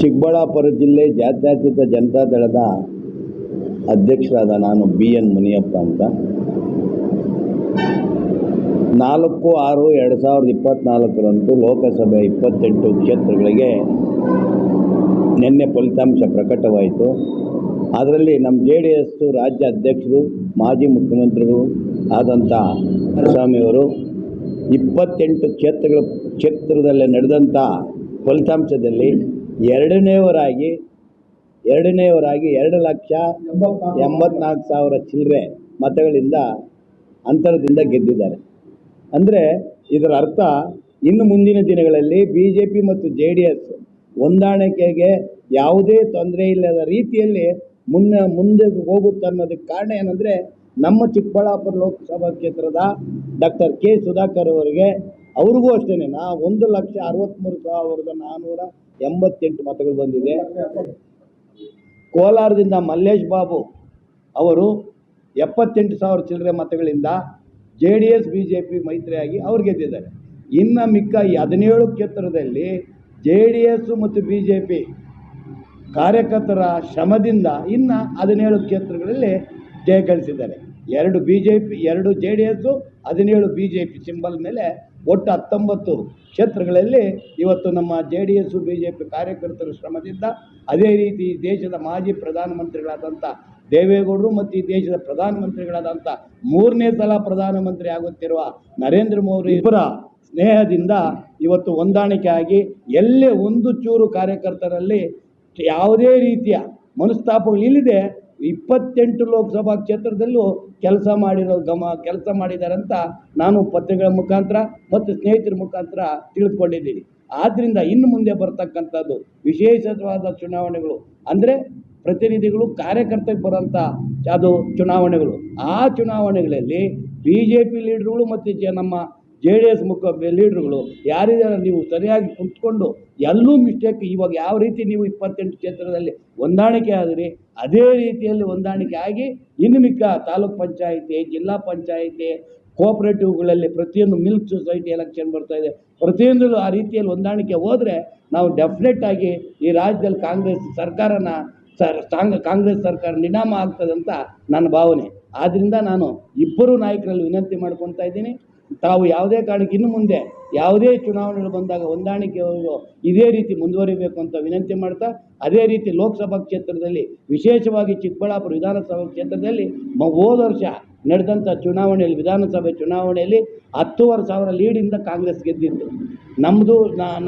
ಚಿಕ್ಕಬಳ್ಳಾಪುರ ಜಿಲ್ಲೆ ಜಾತ್ಯತೀತ ಜನತಾದಳದ ಅಧ್ಯಕ್ಷರಾದ ನಾನು ಬಿ ಎನ್ ಮುನಿಯಪ್ಪ ಅಂತ. ನಾಲ್ಕು ಆರು ಎರಡು ಸಾವಿರದ ಇಪ್ಪತ್ತ್ನಾಲ್ಕರಂದು ಲೋಕಸಭೆ ಇಪ್ಪತ್ತೆಂಟು ಕ್ಷೇತ್ರಗಳಿಗೆ ನಿನ್ನೆ ಫಲಿತಾಂಶ ಪ್ರಕಟವಾಯಿತು. ಅದರಲ್ಲಿ ನಮ್ಮ ಜೆ ಡಿ ಎಸ್ಸು ರಾಜ್ಯ ಅಧ್ಯಕ್ಷರು, ಮಾಜಿ ಮುಖ್ಯಮಂತ್ರಿಗಳು ಆದಂಥ ಕುಮಾರಸ್ವಾಮಿಯವರು ಇಪ್ಪತ್ತೆಂಟು ಕ್ಷೇತ್ರಗಳ, ಕ್ಷೇತ್ರದಲ್ಲೇ ನಡೆದಂಥ ಫಲಿತಾಂಶದಲ್ಲಿ ಎರಡನೇವರಾಗಿ ಎರಡನೇವರಾಗಿ ಎರಡು ಲಕ್ಷ ಎಂಬತ್ನಾಲ್ಕು ಸಾವಿರ ಚಿಲ್ಲರೆ ಮತಗಳಿಂದ ಅಂತರದಿಂದ ಗೆದ್ದಿದ್ದಾರೆ. ಅಂದರೆ ಇದರ ಅರ್ಥ ಇನ್ನು ಮುಂದಿನ ದಿನಗಳಲ್ಲಿ ಬಿ ಜೆ ಪಿ ಮತ್ತು ಜೆ ಡಿ ಎಸ್ ಹೊಂದಾಣಿಕೆಗೆ ಯಾವುದೇ ತೊಂದರೆ ಇಲ್ಲದ ರೀತಿಯಲ್ಲಿ ಮುನ್ನ, ಮುಂದೆ ಹೋಗುತ್ತೆ ಅನ್ನೋದಕ್ಕೆ ಕಾರಣ ಏನಂದರೆ ನಮ್ಮ ಚಿಕ್ಕಬಳ್ಳಾಪುರ ಲೋಕಸಭಾ ಕ್ಷೇತ್ರದ ಡಾಕ್ಟರ್ ಕೆ ಸುಧಾಕರ್ ಅವರಿಗೆ ಅವ್ರಿಗೂ ಅಷ್ಟೇ ನಾ ಒಂದು ಲಕ್ಷ ಅರವತ್ತ್ಮೂರು ಸಾವಿರದ ನಾನ್ನೂರ ಎಂಬತ್ತೆಂಟು ಮತಗಳು ಬಂದಿದೆ. ಕೋಲಾರದಿಂದ ಮಲ್ಲೇಶ್ ಬಾಬು ಅವರು ಎಪ್ಪತ್ತೆಂಟು ಸಾವಿರ ಚಿಲ್ಲರೆ ಮತಗಳಿಂದ J D S, B J P ಮೈತ್ರಿಯಾಗಿ ಅವ್ರು ಗೆದ್ದಿದ್ದಾರೆ. ಇನ್ನು ಮಿಕ್ಕ ಈ ಹದಿನೇಳು ಕ್ಷೇತ್ರದಲ್ಲಿ ಜೆ ಡಿ ಎಸ್ ಮತ್ತು ಬಿ ಜೆ ಪಿ ಕಾರ್ಯಕರ್ತರ ಶ್ರಮದಿಂದ ಇನ್ನು ಹದಿನೇಳು ಕ್ಷೇತ್ರಗಳಲ್ಲಿ ಜಯ ಗಳಿಸಿದ್ದಾರೆ. ಎರಡು ಬಿ ಜೆ ಪಿ, ಎರಡು ಜೆ ಡಿ ಎಸ್ಸು ಹದಿನೇಳು ಬಿ ಜೆ ಪಿ ಸಿಂಬಲ್ ಮೇಲೆ ಒಟ್ಟು ಹತ್ತೊಂಬತ್ತು ಕ್ಷೇತ್ರಗಳಲ್ಲಿ ಇವತ್ತು ನಮ್ಮ J D S, B J P ಕಾರ್ಯಕರ್ತರ ಶ್ರಮದಿಂದ ಅದೇ ರೀತಿ ಈ ದೇಶದ ಮಾಜಿ ಪ್ರಧಾನಮಂತ್ರಿಗಳಾದಂಥ ದೇವೇಗೌಡರು ಮತ್ತು ಈ ದೇಶದ ಪ್ರಧಾನಮಂತ್ರಿಗಳಾದಂಥ ಮೂರನೇ ಸಲ ಪ್ರಧಾನಮಂತ್ರಿ ಆಗುತ್ತಿರುವ ನರೇಂದ್ರ ಮೋದಿ ಇಬ್ಬರ ಸ್ನೇಹದಿಂದ ಇವತ್ತು ಹೊಂದಾಣಿಕೆ ಆಗಿ ಎಲ್ಲೇ ಒಂದು ಚೂರು ಕಾರ್ಯಕರ್ತರಲ್ಲಿ ಯಾವುದೇ ರೀತಿಯ ಮನಸ್ತಾಪಗಳು ಇಲ್ಲದೆ ಇಪ್ಪತ್ತೆಂಟು ಲೋಕಸಭಾ ಕ್ಷೇತ್ರದಲ್ಲೂ ಕೆಲಸ ಮಾಡಿರೋ ಗಮ, ಕೆಲಸ ಮಾಡಿದ್ದಾರೆ ಅಂತ ನಾನು ಪತ್ರಿಕೆಗಳ ಮುಖಾಂತರ ಮತ್ತು ಸ್ನೇಹಿತರ ಮುಖಾಂತರ ತಿಳಿದುಕೊಂಡಿದ್ದೀನಿ. ಆದ್ದರಿಂದ ಇನ್ನು ಮುಂದೆ ಬರ್ತಕ್ಕಂಥದ್ದು ವಿಶೇಷವಾದ ಚುನಾವಣೆಗಳು. ಅಂದರೆ ಪ್ರತಿನಿಧಿಗಳು ಕಾರ್ಯಕರ್ತರಿಗೆ ಬರೋಂಥ ಅದು ಚುನಾವಣೆಗಳು. ಆ ಚುನಾವಣೆಗಳಲ್ಲಿ ಬಿ ಜೆ ಪಿ ಲೀಡ್ರುಗಳು ಮತ್ತು ನಮ್ಮ ಜೆ ಡಿ ಎಸ್ ಮುಖ ಲೀಡ್ರುಗಳು ಯಾರಿದ್ದಾರೆ ನೀವು ಸರಿಯಾಗಿ ಕುಂತ್ಕೊಂಡು ಎಲ್ಲೂ ಮಿಸ್ಟೇಕ್ ಇವಾಗ ಯಾವ ರೀತಿ ನೀವು ಇಪ್ಪತ್ತೆಂಟು ಕ್ಷೇತ್ರದಲ್ಲಿ ಹೊಂದಾಣಿಕೆ ಆದಿರಿ, ಅದೇ ರೀತಿಯಲ್ಲಿ ಹೊಂದಾಣಿಕೆ ಆಗಿ ಇನ್ನು ಮಿಕ್ಕ ತಾಲೂಕ್ ಪಂಚಾಯಿತಿ, ಜಿಲ್ಲಾ ಪಂಚಾಯಿತಿ ಕೋಆಪ್ರೇಟಿವ್ಗಳಲ್ಲಿ ಪ್ರತಿಯೊಂದು ಮಿಲ್ಕ್ ಸೊಸೈಟಿ ಎಲೆಕ್ಷನ್ ಬರ್ತಾ ಇದೆ. ಪ್ರತಿಯೊಂದರಲ್ಲೂ ಆ ರೀತಿಯಲ್ಲಿ ಹೊಂದಾಣಿಕೆ ಹೋದರೆ ನಾವು ಡೆಫಿನೆಟ್ ಆಗಿ ಈ ರಾಜ್ಯದಲ್ಲಿ ಕಾಂಗ್ರೆಸ್ ಸರ್ಕಾರನ ಸರ್ ಕಾಂಗ್ ಕಾಂಗ್ರೆಸ್ ಸರ್ಕಾರ ನಿನಾಮ ಆಗ್ತದೆ ಅಂತ ನನ್ನ ಭಾವನೆ. ಆದ್ದರಿಂದ ನಾನು ಇಬ್ಬರು ನಾಯಕರಲ್ಲಿ ವಿನಂತಿ ಮಾಡ್ಕೊತಾ ಇದ್ದೀನಿ. ತಾವು ಯಾವುದೇ ಕಾರಣಕ್ಕೆ ಇನ್ನು ಮುಂದೆ ಯಾವುದೇ ಚುನಾವಣೆಗಳು ಬಂದಾಗ ಹೊಂದಾಣಿಕೆ ಇದೇ ರೀತಿ ಮುಂದುವರಿಬೇಕು ಅಂತ ವಿನಂತಿ ಮಾಡ್ತಾ, ಅದೇ ರೀತಿ ಲೋಕಸಭಾ ಕ್ಷೇತ್ರದಲ್ಲಿ, ವಿಶೇಷವಾಗಿ ಚಿಕ್ಕಬಳ್ಳಾಪುರ ವಿಧಾನಸಭಾ ಕ್ಷೇತ್ರದಲ್ಲಿ ಹೋದ ವರ್ಷ ನಡೆದಂಥ ಚುನಾವಣೆಯಲ್ಲಿ, ವಿಧಾನಸಭೆ ಚುನಾವಣೆಯಲ್ಲಿ ಹತ್ತುವರೆ ಸಾವಿರ ಲೀಡಿಂದ ಕಾಂಗ್ರೆಸ್ ಗೆದ್ದಿತ್ತು. ನಮ್ಮದು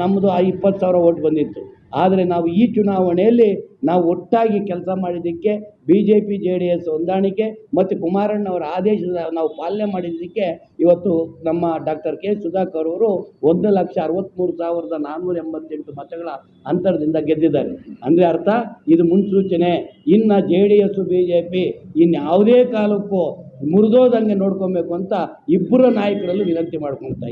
ನಮ್ಮದು ಆ ಇಪ್ಪತ್ತು ಸಾವಿರ ಓಟ್ ಬಂದಿತ್ತು. ಆದರೆ ನಾವು ಈ ಚುನಾವಣೆಯಲ್ಲಿ ನಾವು ಒಟ್ಟಾಗಿ ಕೆಲಸ ಮಾಡಿದ್ದಕ್ಕೆ B J P J D S ಹೊಂದಾಣಿಕೆ ಮತ್ತು ಕುಮಾರಣ್ಣವರ ಆದೇಶದ ನಾವು ಪಾಲನೆ ಮಾಡಿದ್ದಕ್ಕೆ ಇವತ್ತು ನಮ್ಮ ಡಾಕ್ಟರ್ ಕೆ ಸುಧಾಕರ್ ಅವರು ಒಂದು ಲಕ್ಷ ಅರವತ್ತ್ಮೂರು ಸಾವಿರದ ನಾನ್ನೂರ ಎಂಬತ್ತೆಂಟು ಮತಗಳ ಅಂತರದಿಂದ ಗೆದ್ದಿದ್ದಾರೆ. ಅಂದರೆ ಅರ್ಥ, ಇದು ಮುನ್ಸೂಚನೆ. ಇನ್ನು J D S B J P ಇನ್ಯಾವುದೇ ಕಾಲಕ್ಕೂ ಮುರಿದೋದಂಗೆ ನೋಡ್ಕೊಬೇಕು ಅಂತ ಇಬ್ಬರು ನಾಯಕರಲ್ಲೂ ವಿನಂತಿ ಮಾಡ್ಕೊಳ್ತಾ